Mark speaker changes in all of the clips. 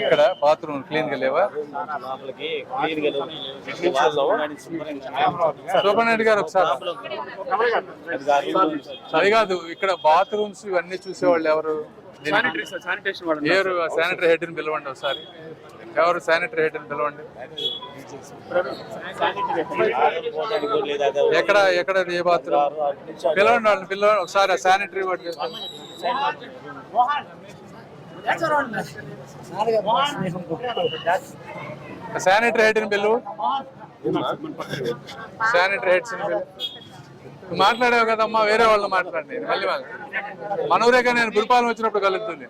Speaker 1: ఇక్కడ బాత్రూమ్ క్లీన్గా లేవా? సూపరింటెండెంట్ గారు ఒకసారి
Speaker 2: అది కాదు.
Speaker 1: ఇక్కడ బాత్రూమ్స్ ఇవన్నీ చూసేవాళ్ళు ఎవరు?
Speaker 3: శానిటరీ శానిటేషన్
Speaker 1: హెడ్ని పిలవండి ఒకసారి. ఎవరు శానిటరీ హెడ్ని పిలవండి. ఎక్కడ ఎక్కడ ఏ బాత్రూమ్? పిలవండి వాళ్ళని పిలవండి ఒకసారి శానిటరీ వాటి శానిటరీ హెడ్ని పిలువు. శానిటరీ హెడ్స్ని పిలువు. మాట్లాడావు కదమ్మా వేరే వాళ్ళు మాట్లాడండి. మళ్ళీ వాళ్ళు. మన ఊరేగా నేను గురుపాలెం వచ్చినప్పుడు కలుగుతుంది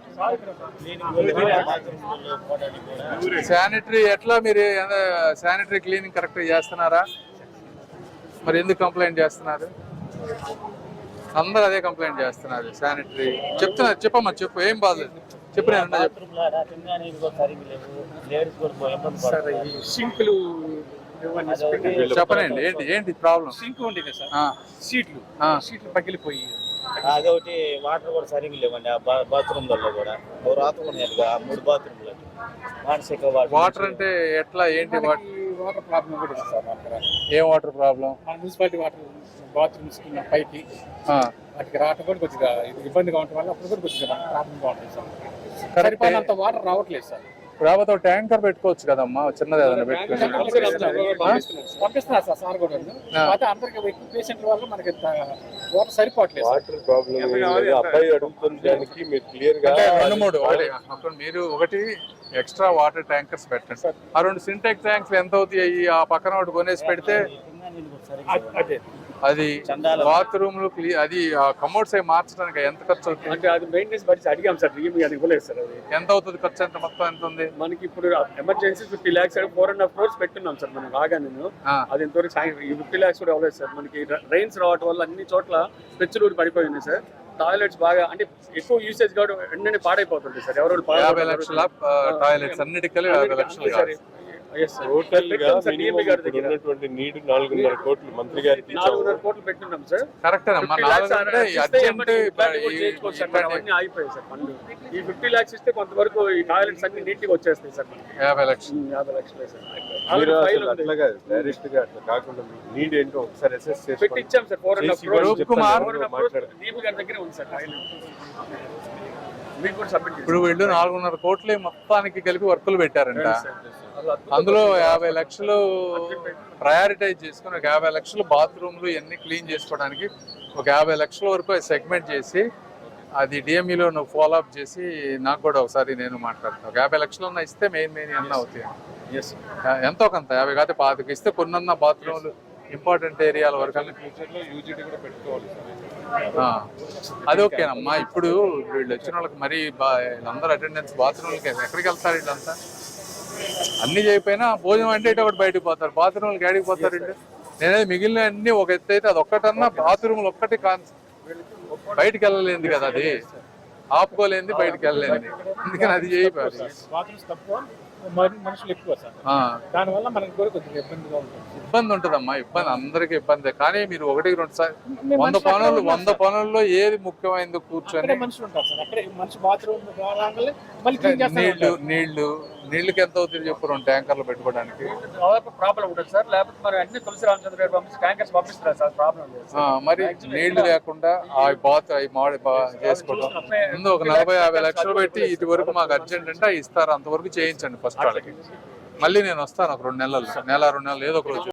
Speaker 1: శానిటరీ ఎట్లా మీరు శానిటరీ క్లీనింగ్ కరెక్ట్ చేస్తున్నారా? మరి ఎందుకు కంప్లైంట్ చేస్తున్నారు? అందరూ అదే కంప్లైంట్ చేస్తున్నారు శానిటరీ చెప్తున్నారు చెప్పమ్మా చెప్పు ఏం బాధలేదు చెప్పు నేను.
Speaker 3: సింకులు.
Speaker 1: చెప్పనండి ఏంటి ఏంటి ప్రాబ్లం?
Speaker 3: సింక్ ఉండేది సార్.
Speaker 1: ఆ,
Speaker 3: సీట్లు.
Speaker 1: ఆ.
Speaker 3: సీట్లు పగిలిపోయి.
Speaker 2: అదొకటి వాటర్ కూడా సరిగ్గా లేవండి ఆ బాత్రూమ్లలో కూడా. ఓ రాత ఉన్నాయి ఆ మూడు బాత్రూమ్లు. మానసిక
Speaker 1: వాటర్ అంటే ఎట్లా ఏంటి వాటర్?
Speaker 3: ప్రాబ్లం కూడా ఉంది సార్
Speaker 1: ఏం వాటర్ ప్రాబ్లం?
Speaker 3: మన మున్సిపాలిటీ వాటర్ బాత్రూమ్స్ పైకి. వాటికి రావటం కూడా కొద్దిగా ఇబ్బందిగా ఉండటం వల్ల అప్పుడు కూడా కొద్దిగా ప్రాబ్లంగా ఉంటుంది సార్. సరిపోయినంత వాటర్ రావట్లేదు సార్.
Speaker 1: రాబోతో ట్యాంకర్ పెట్టుకోవచ్చు కదమ్మా? చిన్నది ఏదైనా పెట్టుకుని
Speaker 3: పంపిస్తున్నారు సార్? సార్ కూడా కాకపోతే అందరికి ఎక్కువ పేషెంట్ల వల్ల మనకి వాటర్ సరిపోవట్లేదు సార్.
Speaker 4: వాటర్ ప్రాబ్లం ఏం లేదు. అబ్బాయి అడుగుతున్న దానికి మీరు క్లియర్గా
Speaker 1: అంటే రెండు మూడు ఒకటి అప్పుడు మీరు ఒకటి ఎక్స్ట్రా వాటర్ ట్యాంకర్స్ పెట్టండి. ఆ రెండు సింటెక్ ట్యాంక్స్ ఎంత అవుతాయి? ఆ పక్కన ఒకటి కొనేసి పెడితే
Speaker 3: అదే.
Speaker 1: అది. బాత్రూమ్లు అది కమోడ్స్ అవి మార్చడానికి ఎంత ఖర్చు అవుతుంది?
Speaker 3: అంటే అది మెయింటెనెన్స్ బట్టి అడిగాం సార్ అది ఇవ్వలేదు సార్ అది.
Speaker 1: ఎంత అవుతుంది ఖర్చు? ఎంత మొత్తం ఎంత ఉంది?
Speaker 3: మనకి ఇప్పుడు emergency fifty lakhs four and half crores పెట్టున్నాం sir మనం రాగా నేను అది ఇంతవరకు ఫిఫ్టీ ల్యాక్స్ కూడా అవ్వలేదు సార్. మనకి రైన్స్ రావడం వల్ల అన్ని చోట్ల పెచ్చులూరు పడిపోయింది సార్. టాయిలెట్స్ బాగా అంటే ఎక్కువ యూసేజ్ కాబట్టి వెంటనే పాడైపోతుంది సార్. ఎవరు
Speaker 1: యాభై లక్షల టాయిలెట్స్ అన్నిటికీ యాభై లక్షలు కాదు
Speaker 4: టోటల్గా
Speaker 3: పెట్టాం సార్
Speaker 4: minimum
Speaker 3: DMP గారి
Speaker 4: ఇప్పుడు ఉన్నటువంటి నీడ్ నాలుగున్నర కోట్లు మంత్రి గారికి
Speaker 3: నాలుగున్నర కోట్లు పెట్టున్నాం సార్
Speaker 1: కరెక్ట్ అమ్మా
Speaker 3: 50 lakhs
Speaker 1: నాలుగు అంటే
Speaker 3: ఇస్తే
Speaker 1: అర్జెంట్
Speaker 3: ఏమన్నా ఇబ్బంది కూడా చేసుకోవచ్చు సార్ ఆగిపోయాయి ఈ ఫిఫ్టీ లాక్స్ ఇస్తే కొంతవరకు ఈ టాయిలెట్స్ అన్ని నీట్గా వచ్చేస్తాయి సార్
Speaker 1: యాభై లక్షలు.
Speaker 3: యాభై లక్షలే సార్
Speaker 4: డైరెక్ట్గా అట్లా కాకుండా నీడ్ ఏంటో ఒకసారి assess
Speaker 3: sir four and half
Speaker 1: Kumar.
Speaker 3: దగ్గర ఉంది సార్ టాయిలెట్
Speaker 1: ఇప్పుడు వీళ్ళు నాలుగున్నర కోట్లే మొత్తానికి కలిపి వర్కులు పెట్టారంట. అందులో యాభై లక్షలు ప్రయారిటైజ్ చేసుకుని ఒక యాభై లక్షలు బాత్రూమ్లు ఇవన్నీ క్లీన్ చేసుకోవడానికి ఒక యాభై లక్షల వరకు సెగ్మెంట్ చేసి అది డిఎంఈలో నువ్వు ఫాలో అప్ చేసి నాకు కూడా ఒకసారి నేను మాట్లాడతాను ఒక యాభై లక్షలు ఇస్తే మెయిన్ మెయిన్ అన్న అవుతాయి. ఎంతో కొంత యాభై కాదు పాతికి ఇస్తే కొన్నన్న బాత్రూమ్లు ఇంపార్టెంట్ ఏరియాల వరకు అన్ని
Speaker 4: ఫ్యూచర్లో యూజిటీ కూడా పెట్టుకోవాలి
Speaker 1: అది ఓకేనమ్మా ఇప్పుడు వీళ్ళు వచ్చిన వాళ్ళకి మరీ బా- వీళ్ళందరూ అటెండెన్స్ బాత్రూమ్లకి ఎక్కడికి వెళ్తారు వీళ్ళంతా? అన్ని చేయకపోయినా భోజనం అంటే ఇటు ఒకటి బయటకు పోతారు. బాత్రూమ్లకి ఏడికి పోతారు నేనే మిగిలిన అన్ని ఒక ఎత్తు అయితే అది ఒక్కటన్నా బాత్రూమ్లు ఒక్కటి కాన్ బయటికి వెళ్ళలేదు కదా అది. ఆపుకోలేంది బయటికి వెళ్ళలేంది అందుకని అది చేయకపోయారు
Speaker 3: మనుషులు ఎక్కువ సార్. దానివల్ల మనకి కూడా కొద్దిగా ఇబ్బందిగా ఉంటుంది.
Speaker 1: ఇబ్బంది ఉంటుందమ్మా ఇబ్బంది అందరికి ఇబ్బంది. కానీ మీరు ఒకటి రెండు సార్ వంద పనులు వంద పనుల్లో ఏది ముఖ్యమైనదో కూర్చొని
Speaker 3: మనుషులు ఉంటారు సార్. అక్కడే మనిషి బాత్రూమ్ రాగానే మళ్ళీ
Speaker 1: నీళ్ళు నీళ్ళు నీళ్ళకి ఎంత అవుతుంది చెప్పు రెండు ట్యాంకర్లు పెట్టుకోవడానికి?
Speaker 3: దాదాపు ప్రాబ్లం ఉంటుంది సార్. లేకపోతే మరి అన్ని తులసి రామచంద్ర గారు పంపించి ట్యాంకర్స్ పంపిస్తారు సార్. ప్రాబ్లం
Speaker 1: మరి నీళ్ళు లేకుండా ఆ బాత్ అవి మాడి చేసుకోవడం. ముందు ఒక నలభై యాభై లక్షలు పెట్టి ఇటు వరకు మాకు అర్జెంట్ అంటే ఇస్తారు. అంతవరకు చేయించండి ఫస్ట్ వాళ్ళకి. మళ్ళీ నేను వస్తాను ఒక రెండు నెలలు నెల రెండు నెలలు ఏదో ఒక రోజు.